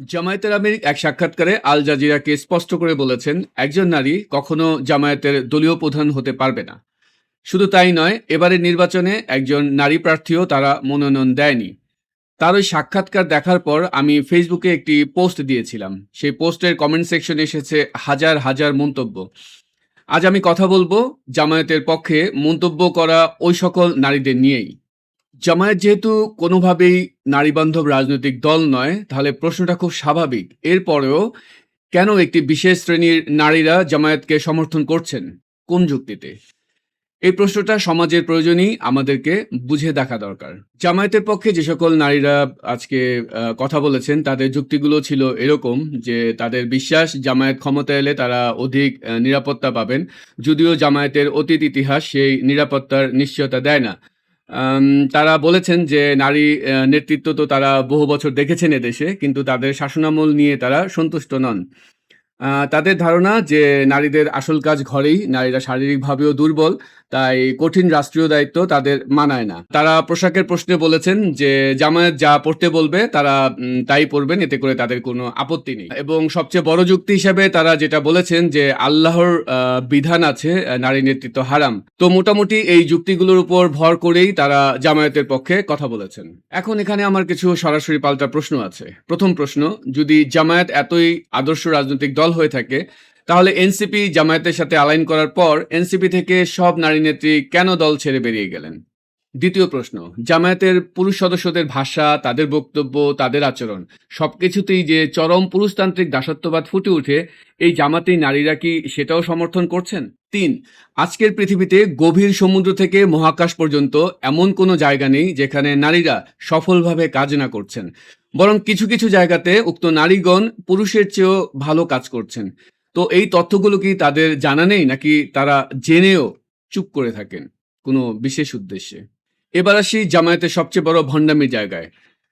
জামায়াতের আমির এক সাক্ষাৎকারে আল জাজিরাকে স্পষ্ট করে বলেছেন, একজন নারী কখনো জামায়াতের দলীয় প্রধান হতে পারবে না। শুধু তাই নয়, এবারের নির্বাচনে একজন নারী প্রার্থীও তারা মনোনয়ন দেয়নি। তার ওই সাক্ষাৎকার দেখার পর আমি ফেসবুকে একটি পোস্ট দিয়েছিলাম। সেই পোস্টের কমেন্ট সেকশনে এসেছে হাজার হাজার মন্তব্য। আজ আমি কথা বলব জামায়াতের পক্ষে মন্তব্য করা ওই সকল নারীদের নিয়েই। জামায়াত যেহেতু কোনোভাবেই নারীবান্ধব রাজনৈতিক দল নয়, তাহলে প্রশ্নটা খুব স্বাভাবিক। এরপরেও কেন একটি বিশেষ শ্রেণির নারীরা জামায়াতকে সমর্থন করছেন? কোন যুক্তিতে? এই প্রশ্নটা সমাজের প্রয়োজনই, আমাদেরকে বুঝে দেখা দরকার। জামায়াতের পক্ষে যে সকল নারীরা আজকে কথা বলেছেন, তাদের যুক্তিগুলো ছিল এরকম যে তাদের বিশ্বাস, জামায়াত ক্ষমতা এলে তারা অধিক নিরাপত্তা পাবেন। যদিও জামায়াতের অতীত ইতিহাস সেই নিরাপত্তার নিশ্চয়তা দেয় না। তারা বলেছেন যে নারী নেতৃত্ব তো তারা বহু বছর দেখেছেন এদেশে, কিন্তু তাদের শাসনামল নিয়ে তারা সন্তুষ্ট নন। তাদের ধারণা যে নারীদের আসল কাজ ঘরেই, নারীরা শারীরিকভাবেও দুর্বল তাই কঠিন রাষ্ট্রীয় দায়িত্ব তাদের মানায় না। তারা পোশাকের প্রশ্নে বলেছেন যে, জামায়াত যা পড়তে বলবে, তারা তাই পড়বেন, এতে করে তাদের কোনো আপত্তি নেই। এবং সবচেয়ে বড় যুক্তি হিসেবে তারা যেটা বলেছেন যে, আল্লাহর বিধান আছে নারী নেতৃত্ব হারাম। তো মোটামুটি এই যুক্তিগুলোর উপর ভর করেই তারা জামায়াতের পক্ষে কথা বলেছেন। এখন এখানে আমার কিছু সরাসরি পাল্টা প্রশ্ন আছে। প্রথম প্রশ্ন, যদি জামায়াত এতই আদর্শ রাজনৈতিক দল হয়ে থাকে তাহলে এনসিপি জামায়াতের সাথে আলাইন করার পর এনসিপি থেকে সব নারী নেত্রী কেন দল ছেড়ে বেরিয়ে গেলেন? দ্বিতীয় প্রশ্ন, জামায়াতের পুরুষ সদস্যদের ভাষা, তাদের বক্তব্য, তাদের আচরণ, সবকিছুতেই যে চরম পুরুষতান্ত্রিক দাসত্ববাদ ফুটে উঠে এই জামাতেই নারীরা কি সেটাও সমর্থন করছেন? তিন, আজকের পৃথিবীতে গভীর সমুদ্র থেকে মহাকাশ পর্যন্ত এমন কোনো জায়গা নেই যেখানে নারীরা সফলভাবে কাজ না করছেন। বরং কিছু কিছু জায়গাতে উক্ত নারীগণ পুরুষের চেয়েও ভালো কাজ করছেন। তো এই তথ্যগুলো কি তাদের জানা নেই নাকি তারা জেনেও চুপ করে থাকেন কোনো বিশেষ উদ্দেশ্যে? এবার আসি জামায়াতের সবচেয়ে বড় ভণ্ডামির জায়গায়।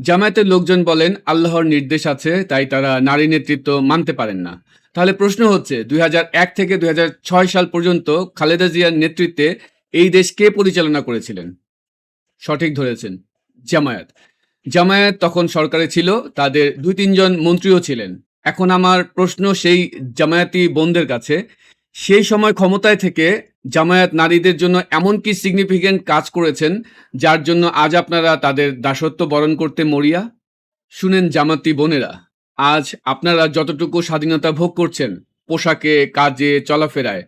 জামায়াতের লোকজন বলেন, আল্লাহর নির্দেশ আছে, তাই তারা নারী নেতৃত্ব মানতে পারেন না। তাহলে প্রশ্ন হচ্ছে, দুই হাজার এক থেকে দুই হাজার ছয় সাল পর্যন্ত খালেদা জিয়ার নেতৃত্বে এই দেশ কে পরিচালনা করেছিলেন? সঠিক ধরেছেন জামায়াত। জামায়াত তখন সরকারে ছিল, তাদের দুই তিনজন মন্ত্রীও ছিলেন। এখন আমার প্রশ্ন সেই জামায়াতি বোনদের কাছে, সেই সময় ক্ষমতায় থেকে জামায়াত নারীদের জন্য এমন কি সিগনিফিকেন্ট কাজ করেছেন, যার জন্য আজ আপনারা তাদের দাসত্ব বরণ করতে মরিয়া? শুনেন জামাতি বোনেরা, আজ আপনারা যতটুকু স্বাধীনতা ভোগ করছেন, পোশাকে, কাজে, চলাফেরায়,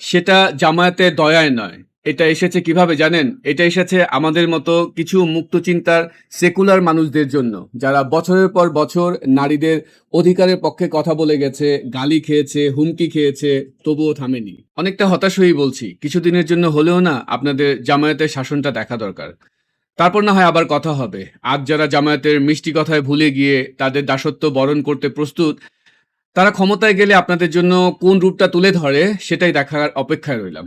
সেটা জামায়াতের দয়ায় নয়। এটা এসেছে কীভাবে জানেন? এটা এসেছে আমাদের মতো কিছু মুক্ত চিন্তার সেকুলার মানুষদের জন্য, যারা বছরের পর বছর নারীদের অধিকারের পক্ষে কথা বলে গেছে, গালি খেয়েছে, হুমকি খেয়েছে, তবুও থামেনি। অনেকটা হতাশ হয়েই বলছি, কিছুদিনের জন্য হলেও না আপনাদের জামায়াতের শাসনটা দেখা দরকার। তারপর না হয় আবার কথা হবে। আজ যারা জামায়াতের মিষ্টি কথায় ভুলে গিয়ে তাদের দাসত্ব বরণ করতে প্রস্তুত, তারা ক্ষমতায় গেলে আপনাদের জন্য কোন রূপটা তুলে ধরে সেটাই দেখার অপেক্ষায় রইলাম।